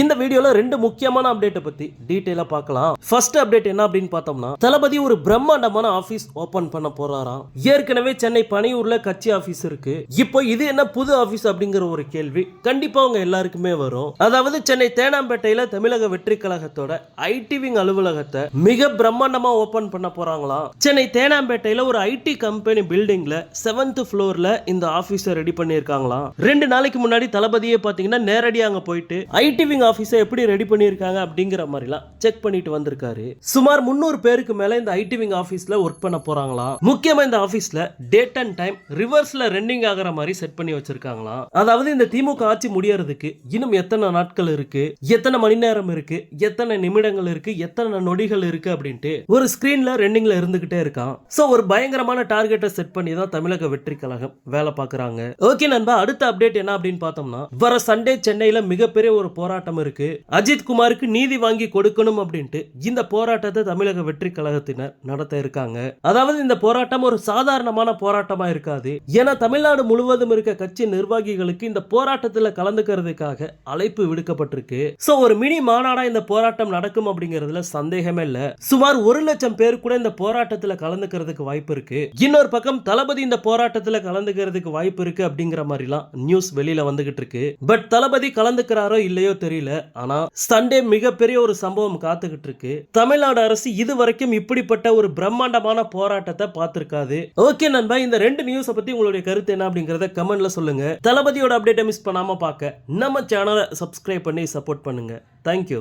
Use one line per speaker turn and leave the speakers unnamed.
இந்த வீடியோல ரெண்டு முக்கியமான அப்டேட்டை பத்தி டீட்டெயிலா பார்க்கலாம். ஃபர்ஸ்ட் அப்டேட் என்ன அப்படின்னு பார்த்தோம்னா தளபதி ஒரு பிரம்மாண்டமான ஆபீஸ் ஓபன் பண்ண போறாராம். ஏற்கனவே சென்னை பனையூர்ல கட்சி ஆபீஸ் இருக்கு. இப்போ இது என்ன புது ஆபீஸ் அப்படிங்கிற ஒரு கேள்வி கண்டிப்பா உங்க எல்லாருக்குமே வரும். அதாவது சென்னை தேனாம்பேட்டையில தமிழக வெற்றி கழகத்தோட ஐடி விங் அலுவலகத்தை மிக பிரம்மாண்டமா ஓபன் பண்ண போறாங்களாம். சென்னை தேனாம்பேட்டையில ஒரு ஐடி கம்பெனி பில்டிங்ல செவன்த் ஃப்ளோர்ல இந்த ஆபீஸை ரெடி பண்ணியிருக்காங்களாம். ரெண்டு நாளைக்கு முன்னாடி தளபதியே பாத்தீங்கன்னா நேரடியாக அங்க போயிட்டு ஐடி ரிசீவிங் ஆஃபீஸை எப்படி ரெடி பண்ணியிருக்காங்க அப்படிங்கிற மாதிரிலாம் செக் பண்ணிட்டு வந்திருக்காரு. சுமார் முந்நூறு பேருக்கு மேலே இந்த ஐடி விங் ஆபீஸ்ல ஒர்க் பண்ண போறாங்களாம். முக்கியமாக இந்த ஆஃபீஸில் டேட் அண்ட் டைம் ரிவர்ஸில் ரன்னிங் ஆகிற மாதிரி செட் பண்ணி வச்சிருக்காங்களாம். அதாவது இந்த திமுக ஆட்சி முடியறதுக்கு இன்னும் எத்தனை நாட்கள் இருக்கு எத்தனை மணி நேரம் இருக்கு எத்தனை நிமிடங்கள் இருக்கு எத்தனை நொடிகள் இருக்கு அப்படின்ட்டு ஒரு ஸ்கிரீன்ல ரன்னிங்ல இருந்துகிட்டே இருக்கான். ஸோ ஒரு பயங்கரமான டார்கெட்டை செட் பண்ணி தான் தமிழக வெற்றி கழகம் வேலை பார்க்குறாங்க. ஓகே நண்பா அடுத்த அப்டேட் என்ன அப்படின்னு பார்த்தோம்னா வர சண்டே சென்னையில் மிகப்பெரிய ஒரு போராட்டம் இருக்கு. அஜித் குமாருக்கு நீதி வாங்கி கொடுக்கணும் அப்படின்ட்டு இந்த போராட்டத்தை தமிழக வெற்றி கழகத்தினர் நடத்த இருக்காங்க. அதாவது இந்த போராட்டம் ஒரு சாதாரணமான போராட்டமா இருக்காது. ஏன்னா தமிழ்நாடு முழுவதும் இருக்க கட்சி நிர்வாகிகளுக்கு இந்த போராட்டத்துல கலந்துக்கிறதுக்காக அழைப்பு விடுக்கப்பட்டிருக்கு. சோ ஒரு மினி மாநாடா இந்த போராட்டம் நடக்கும் அப்படிங்கறதுல சந்தேகமே இல்ல. சுமார் ஒரு லட்சம் பேர் கூட இந்த போராட்டத்துல கலந்துக்கிறதுக்கு வாய்ப்பு இருக்கு. இன்னொரு பக்கம் தளபதி இந்த போராட்டத்துல கலந்துக்கிறதுக்கு வாய்ப்பு இருக்கு அப்படிங்கிற மாதிரிலாம் நியூஸ் வெளியில வந்துகிட்டு இருக்கு. பட் தளபதி கலந்துக்கிறாரோ இல்லையோ தெரியும் தெரியல ஆனா சண்டே மிகப்பெரிய ஒரு சம்பவம் காத்துக்கிட்டு இருக்கு தமிழ்நாடு அரசு இது வரைக்கும் இப்படிப்பட்ட ஒரு பிரம்மாண்டமான போராட்டத்தை பார்த்திருக்காது. ஓகே நண்பா இந்த ரெண்டு நியூஸை பத்தி உங்களுடைய கருத்து என்ன அப்படிங்கறத கமெண்ட்ல சொல்லுங்க. தளபதியோட அப்டேட்டை மிஸ் பண்ணாம பார்க்க நம்ம சேனலை சப்ஸ்கிரைப் பண்ணி சப்போர்ட் பண்ணுங்க. தேங்க்யூ